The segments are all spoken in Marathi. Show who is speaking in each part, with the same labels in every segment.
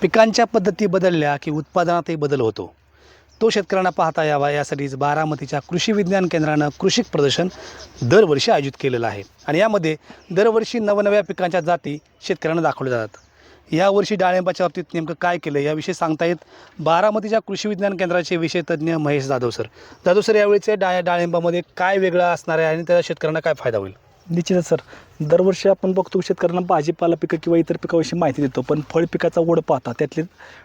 Speaker 1: पिकांच्या पद्धती बदलल्या की उत्पादनातही बदल होतो. तो शेतकऱ्यांना पाहता यावा यासाठीच बारामतीच्या कृषी विज्ञान केंद्रानं कृषी प्रदर्शन दरवर्षी आयोजित केलेलं आहे. आणि यामध्ये दरवर्षी नवनव्या पिकांच्या जाती शेतकऱ्यांना दाखवल्या जातात. यावर्षी डाळिंबाच्या बाबतीत नेमकं काय केलं याविषयी सांगता येत बारामतीच्या कृषी विज्ञान केंद्राचे विषय तज्ज्ञ महेश जाधव सर. जाधव सर यावेळीचे डाळ डाळिंबामध्ये काय वेगळं असणार आहे आणि त्याचा शेतकऱ्यांना काय फायदा होईल?
Speaker 2: निश्चितच सर. दरवर्षी आपण बघतो शेतकऱ्यांना भाजीपाला पिकं किंवा इतर पिकाविषयी माहिती देतो पण फळ पिकाचा ओढ पाहता त्यातले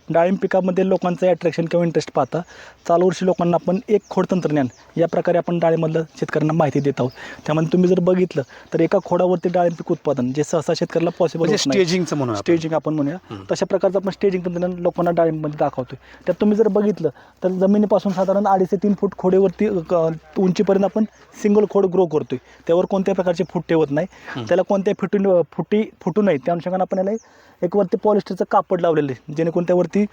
Speaker 2: डाळिंब पिकामध्ये लोकांचं अट्रॅक्शन किंवा इंटरेस्ट पाहता चालू वर्षी लोकांना आपण एक खोड तंत्रज्ञान या प्रकारे आपण डाळिंबमधलं शेतकऱ्यांना माहिती देत आहोत. त्यामध्ये तुम्ही जर बघितलं तर एका खोडावरती डाळिंब पीक उत्पादन जे सहसा शेतकऱ्याला पॉसिबल
Speaker 1: म्हणजे स्टेजिंगचं म्हणून आपण.
Speaker 2: स्टेजिंग आपण म्हणूया. तशा प्रकारचं आपण स्टेजिंग तंत्रज्ञान लोकांना डाळिंबमध्ये दाखवतोय. त्यात तुम्ही जर बघितलं तर जमिनीपासून साधारण अडीच ते तीन फूट खोडेवरती उंचीपर्यंत आपण सिंगल खोड ग्रो करतोय. त्यावर कोणत्याही प्रकारचे फूट ठेवत नाही. त्याला कोणत्याही फुटून फुटी फुटू नये त्या अनुषंगाने आपण याला एक वरती पॉलिस्टरचं कापड लावलेलं आहे. जेणेकरून त्यावरती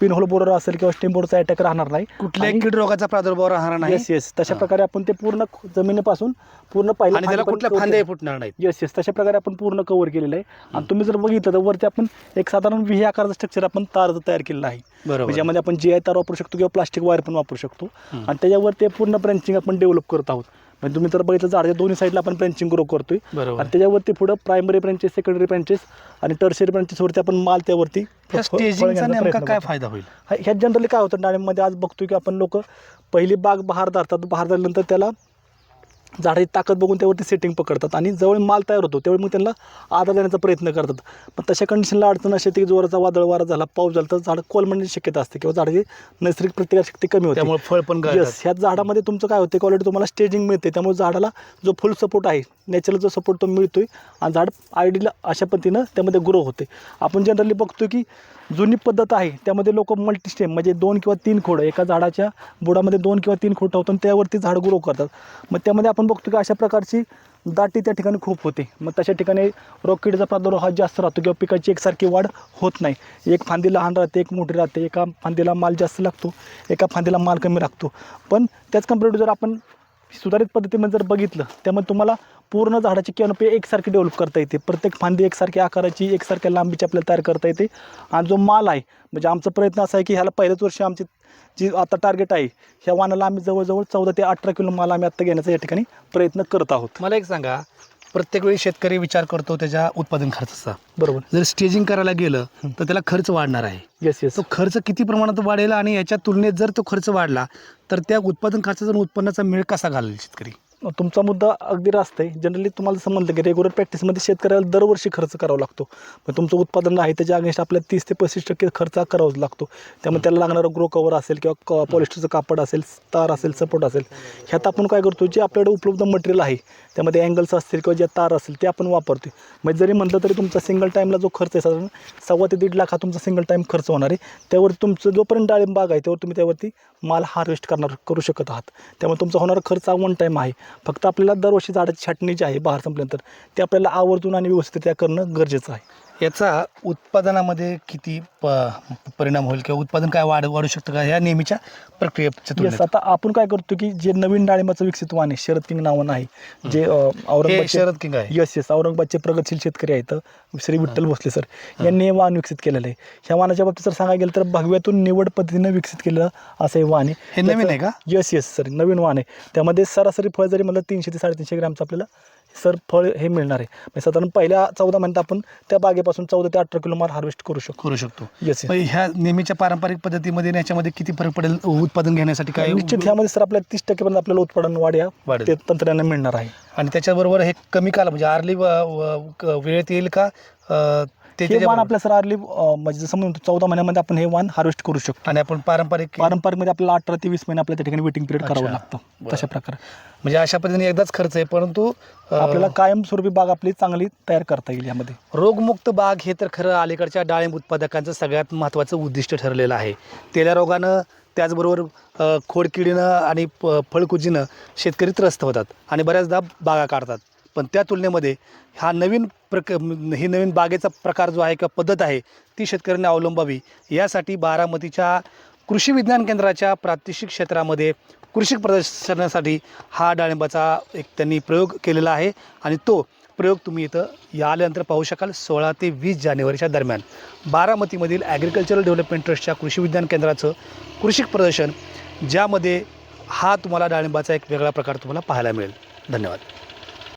Speaker 2: पिन होल बोरर असेल किंवा स्टेम बोर्डचा अटॅक राहणार नाही.
Speaker 1: कुठल्याही कीड रोगाचा प्रादुर्भाव राहणार नाही.
Speaker 2: येस येस तशा प्रकारे आपण ते पूर्ण जमिनीपासून पूर्ण
Speaker 1: त्याला
Speaker 2: फांदीपर्यंत
Speaker 1: कुठल्या
Speaker 2: केलं.
Speaker 1: फुटणार नाहीत.
Speaker 2: येस येस तशा प्रकारे आपण पूर्ण कव्हर केलेलं आहे. आणि तुम्ही जर बघितलं तर वरती आपण एक साधारण व्ही आकाराचं स्ट्रक्चर आपण तार तयार केलेलं आहे.
Speaker 1: बरोबर.
Speaker 2: म्हणजे यामध्ये आपण जी आय तार वापरू शकतो किंवा प्लास्टिक वायर पण वापरू शकतो. आणि त्याच्यावर ते पूर्ण ब्रँचिंग आपण डेव्हलप करत आहोत. म्हणजे तुम्ही जर बघितलं झाडाच्या दोन्ही साईडला आपण ब्रँचिंग ग्रो करतोय.
Speaker 1: बरोबर.
Speaker 2: आणि त्याच्यावरती पुढं प्रायमरी ब्रँचेस सेकंडरी ब्रँचेस आणि टर्शरी ब्रँचेसवरती आपण माल त्यावरती
Speaker 1: त्या
Speaker 2: फ- फळ
Speaker 1: स्टेजिंगचा
Speaker 2: घेण्याचा
Speaker 1: नेमका
Speaker 2: प्रयत्न
Speaker 1: काय
Speaker 2: करतो.
Speaker 1: फायदा होईल?
Speaker 2: हा- ह्यात जनरली काय होतं डाळिंबमध्ये आज बघतोय की आपण लोक पहिली बाग बहार धरतात. बहार धरल्यानंतर त्याला झाडाची ताकद बघून त्यावरती सेटिंग पकडतात आणि जवळ माल तयार होतो त्यावेळी मग त्यांना आधार देण्याचा प्रयत्न करतात पण तशा कंडिशनला अडचण अशी येते की जोराचा वादळ वारा झाला पाऊस झाला तर झाड कोलमडण्याची शक्यता असते किंवा झाडाची नैसर्गिक प्रतिकारशक्ती कमी होते
Speaker 1: त्यामुळे फळ पण.
Speaker 2: येस ह्या झाडामध्ये तुमचं काय होतं क्वालिटी तुम्हाला स्टेजिंग मिळते त्यामुळे झाडाला जो फुल सपोर्ट आहे नॅचरल जो सपोर्ट तो मिळतो आहे आणि झाड आयडीला अशा पद्धतीनं त्यामध्ये ग्रो होते. आपण जनरली बघतो की जुनी पद्धत आहे त्यामध्ये लोक मल्टीस्टेम म्हणजे दोन किंवा तीन खोडं एका झाडाच्या बुडामध्ये दोन किंवा तीन खोड ठेवतात आणि त्यावरती झाड ग्रो करतात. मग त्यामध्ये आपण बघतो की अशा प्रकारची दाटी त्या ठिकाणी खूप होते. मग तशा ठिकाणी रॉकेटचा प्रादुर्भाव हा जास्त राहतो किंवा पिकाची एकसारखी वाढ होत नाही. एक फांदी लहान राहते एक मोठी राहते एका फांदीला माल जास्त लागतो एका फांदीला माल कमी लागतो. पण त्याच कंपेअर जर आपण सुधारित पद्धतीमध्ये जर बघितलं त्यामध्ये तुम्हाला पूर्ण झाडाची कॅनोपी एकसारखी डेव्हलप करता येते. प्रत्येक फांदी एकसारख्या आकाराची एकसारख्या लांबीची आपल्याला तयार करता येते. आणि जो माल आहे म्हणजे आमचा प्रयत्न असा आहे की ह्याला पहिल्याच वर्षी आमची जी आता टार्गेट आहे ह्या वानाला आम्ही जवळजवळ चौदा ते अठरा किलो माल आम्ही आत्ता घेण्याचा या ठिकाणी प्रयत्न करत आहोत.
Speaker 1: मला एक सांगा प्रत्येक वेळी शेतकरी विचार करतो त्याच्या उत्पादन खर्चाचा.
Speaker 2: बरोबर.
Speaker 1: जर स्टेजिंग करायला गेलं तर त्याला खर्च वाढणार आहे.
Speaker 2: येस येस
Speaker 1: तो खर्च किती प्रमाणात वाढेल आणि याच्या तुलनेत जर तो खर्च वाढला तर त्या उत्पादन खर्चाचा उत्पन्नाचा मेळ कसा घालेल शेतकरी?
Speaker 2: तुमचा मुद्दा अगदी रास्त आहे. जनरली तुम्हाला समजलं की रेग्युलर प्रॅक्टिसमध्ये शेतकऱ्याला दरवर्षी खर्च करावा लागतो. मग तुमचं उत्पादन आहे त्याच्या अगेन्स्ट आपल्याला तीस ते पस्तीस टक्के खर्च करावाच लागतो. त्यामुळे त्याला लागणारं ग्रो कवर असेल किंवा पॉलिस्टरचं कापड असेल तार असेल सपोर्ट असेल. ह्यात आपण काय करतो जे आपल्याकडे उपलब्ध मटेरियल आहे त्यामध्ये अँगल्स असतील किंवा ज्या तार असेल ते आपण वापरतो म्हणजे जरी म्हटलं तरी तुमचा सिंगल टाईमला जो खर्च आहे साधारण सव्वा ते दीड लाख हा तुमचा सिंगल टाईम खर्च होणार आहे. त्यावर तुमचं जोपर्यंत डाळिंब बाग आहे त्यावर तुम्ही त्यावरती माल हार्वेस्ट करणार करू शकत आहात. त्यामुळे तुमचा होणारा खर्च हा वन टाईम आहे. फक्त आपल्याला दरवर्षी झाडाची छाटणी जी आहे बहार संपल्यानंतर ते आपल्याला आवर्जून आणि व्यवस्थित त्या करणं गरजेचं आहे.
Speaker 1: याचा उत्पादनामध्ये किती प परिणाम होईल किंवा उत्पादन काय वाढ वाढू शकतं का? या नेहमीच्या प्रक्रियेच्या तुलनेत.
Speaker 2: आता आपण काय करतो की जे नवीन डाळिंबाचं विकसित वाण आहे शरद किंग नावानं आहे जे अं,
Speaker 1: हे
Speaker 2: औरंगाबादचे
Speaker 1: शरद किंग आहे.
Speaker 2: येस येस औरंगाबादचे प्रगतशील शेतकरी आहेत श्री विठ्ठल भोसले सर. यांनी हे वाहन विकसित केलेलं आहे. ह्या वाहनाच्या बाबतीत जर सांगायला गेलं तर भगव्यातून निवड पद्धतीनं विकसित केलेलं असं हे वाहन आहे.
Speaker 1: हे नवीन आहे का?
Speaker 2: येस येस सर नवीन वाहन आहे. त्यामध्ये सरासरी फळ जरी म्हणलं तीनशे ते साडेतीनशे ग्रॅमचं आपल्याला सर फळ हे मिळणार आहे. म्हणजे साधारण पहिल्या चौदा महिन्यात आपण त्या बागेपासून चौदा ते अठरा किलो माल हार्वेस्ट करू शकतो.
Speaker 1: करू शकतो.
Speaker 2: येस
Speaker 1: मग ह्या नेहमीच्या पारंपरिक पद्धतीमध्ये आणि याच्यामध्ये किती फरक पडेल उत्पादन घेण्यासाठी काय?
Speaker 2: निश्चित ह्यामध्ये सर आपल्याला तीस टक्केपर्यंत आपल्याला उत्पादन वाढ या
Speaker 1: वाढेल.
Speaker 2: ते तंत्रज्ञान मिळणार आहे.
Speaker 1: आणि त्याच्याबरोबर हे कमी काल म्हणजे आरली वेळेत येईल का? अं,
Speaker 2: हे वाण आपल्या सर अर्ली म्हणजे जसं म्हणतो चौदा महिन्यामध्ये आपण हे वाण हार्वेस्ट करू शकतो.
Speaker 1: आणि आपण पारंपरिक
Speaker 2: पारंपरिकमध्ये आपल्याला अठरा ते वीस महिने आपल्या त्या ठिकाणी वेटिंग पिरियड करावं. लागतं. तशा प्रकारे.
Speaker 1: म्हणजे अशा पद्धतीने एकदाच खर्च आहे परंतु
Speaker 2: आपल्याला कायमस्वरूपी बाग आपली चांगली तयार करता येईल यामध्ये.
Speaker 1: रोगमुक्त बाग हे तर खरं अलीकडच्या डाळिंब उत्पादकांचं सगळ्यात महत्त्वाचं उद्दिष्ट ठरलेलं आहे. तेल्या रोगानं त्याचबरोबर खोडकिडीनं आणि फळकुजीनं शेतकरी त्रस्त होतात आणि बऱ्याचदा बागा काढतात. पण त्या तुलनेमध्ये हा नवीन प्रक ही नवीन बागेचा प्रकार जो आहे किंवा पद्धत आहे ती शेतकऱ्यांनी अवलंबावी. यासाठी बारामतीच्या कृषी विज्ञान केंद्राच्या प्रादेशिक क्षेत्रामध्ये कृषी प्रदर्शनासाठी हा डाळिंबाचा एक त्यांनी प्रयोग केलेला आहे आणि तो प्रयोग तुम्ही इथं या आल्यानंतर पाहू शकाल सोळा ते वीस जानेवारीच्या दरम्यान. बारामतीमधील ॲग्रिकल्चरल डेव्हलपमेंट ट्रस्टच्या कृषी विज्ञान केंद्राचं कृषी प्रदर्शन ज्यामध्ये हा तुम्हाला डाळिंबाचा एक वेगळा प्रकार तुम्हाला पाहायला मिळेल. धन्यवाद.